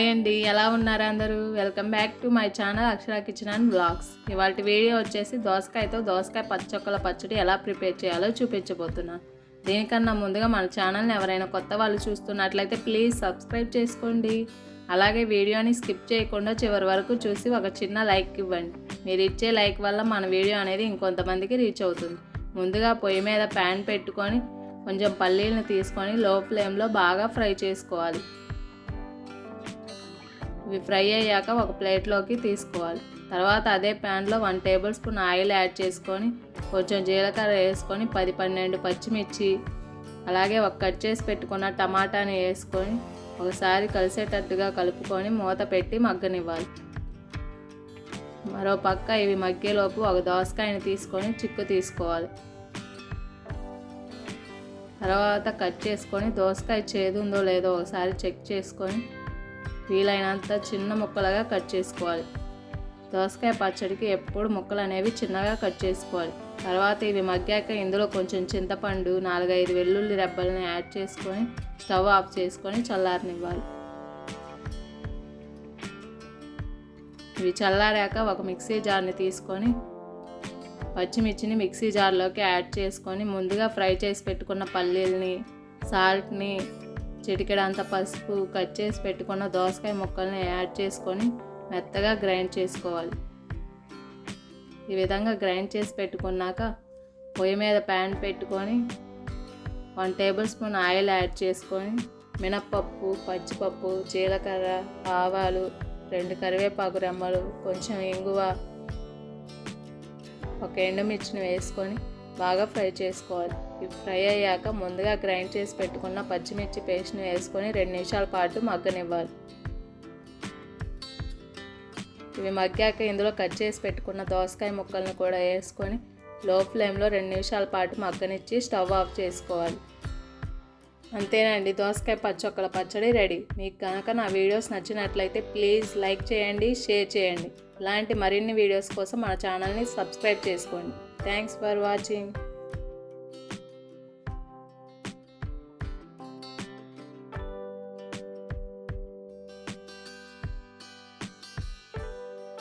Hi అండి ఎలా ఉన్నారు అందరూ? Welcome back to my channel Akshara kitchen and blogs ఇవాళ వీడియో వచ్చేసి దోసకాయతో దోసకాయ పచ్చొక్కల పచ్చడి ఎలా ప్రిపేర్ చేయాలో చూపించబోతున్నాను దీనికన్నా ముందుగా మన ఛానల్ని ఎవరైనా కొత్త వాళ్ళు చూస్తున్నట్లయితే ప్లీజ్ సబ్స్క్రైబ్ చేసుకోండి. అలాగే వీడియోని స్కిప్ చేయకుండా చివరి వరకు చూసి ఒక చిన్న లైక్ ఇవ్వండి. మీరు ఇచ్చే లైక్ వల్ల మన వీడియో అనేది ఇంకొంతమందికి రీచ్ అవుతుంది. ముందుగా పొయ్యి మీద ప్యాన్ పెట్టుకొని కొంచెం పల్లీలను తీసుకొని లో ఫ్లేమ్లో బాగా ఫ్రై చేసుకోవాలి. ఇవి ఫ్రై అయ్యాక ఒక ప్లేట్లోకి తీసుకోవాలి. తర్వాత అదే ప్యాన్లో one tablespoon oil add చేసుకొని కొంచెం జీలకర్ర వేసుకొని పది పన్నెండు పచ్చిమిర్చి అలాగే ఒక కట్ చేసి పెట్టుకున్న టమాటాని వేసుకొని ఒకసారి కలిసేటట్టుగా కలుపుకొని మూత పెట్టి మగ్గనివ్వాలి. మరో పక్క ఇవి మగ్గేలోపు ఒక దోసకాయని తీసుకొని చిక్కు తీసుకోవాలి. తర్వాత కట్ చేసుకొని దోసకాయ చేదు ఉందో లేదో ఒకసారి చెక్ చేసుకొని వీలైనంత చిన్న ముక్కలుగా కట్ చేసుకోవాలి. దోసకాయ పచ్చడికి ఎప్పుడు ముక్కలు అనేవి చిన్నగా కట్ చేసుకోవాలి. తర్వాత ఇవి మగ్గాక ఇందులో కొంచెం చింతపండు నాలుగైదు వెల్లుల్లి రెబ్బల్ని యాడ్ చేసుకొని స్టవ్ ఆఫ్ చేసుకొని చల్లారనివ్వాలి. ఇవి చల్లారాక ఒక మిక్సీ జార్ని తీసుకొని పచ్చిమిర్చిని మిక్సీ జార్లోకి యాడ్ చేసుకొని ముందుగా ఫ్రై చేసి పెట్టుకున్న పల్లీల్ని సాల్ట్ని చిటికెడంత పసుపు కట్ చేసి పెట్టుకున్న దోసకాయ ముక్కల్ని యాడ్ చేసుకొని మెత్తగా గ్రైండ్ చేసుకోవాలి. ఈ విధంగా గ్రైండ్ చేసి పెట్టుకున్నాక పొయ్యి మీద ప్యాన్ పెట్టుకొని one tablespoon oil add చేసుకొని మినప్పప్పు పచ్చిపప్పు జీలకర్ర ఆవాలు రెండు కరివేపాకు రెమ్మలు కొంచెం ఇంగువ ఒక ఎండుమిర్చిని వేసుకొని బాగా ఫ్రై చేసుకోవాలి. ఫ్రై అయ్యాక ముందుగా గ్రైండ్ చేసి పెట్టుకున్న పచ్చిమిర్చి పేస్ట్ని వేసుకొని రెండు నిమిషాల పాటు మగ్గనివ్వాలి. ఇవి మగ్గాక ఇందులో కట్ చేసి పెట్టుకున్న దోసకాయ ముక్కలను కూడా వేసుకొని లో ఫ్లేమ్లో రెండు నిమిషాల పాటు మగ్గనిచ్చి స్టవ్ ఆఫ్ చేసుకోవాలి. అంతేనండి దోసకాయ పచ్చొక్కల పచ్చడి రెడీ. మీకు కనుక నా వీడియోస్ నచ్చినట్లయితే ప్లీజ్ లైక్ చేయండి షేర్ చేయండి. ఇలాంటి మరిన్ని వీడియోస్ కోసం మన ఛానల్ని సబ్స్క్రైబ్ చేసుకోండి. Thanks for watching.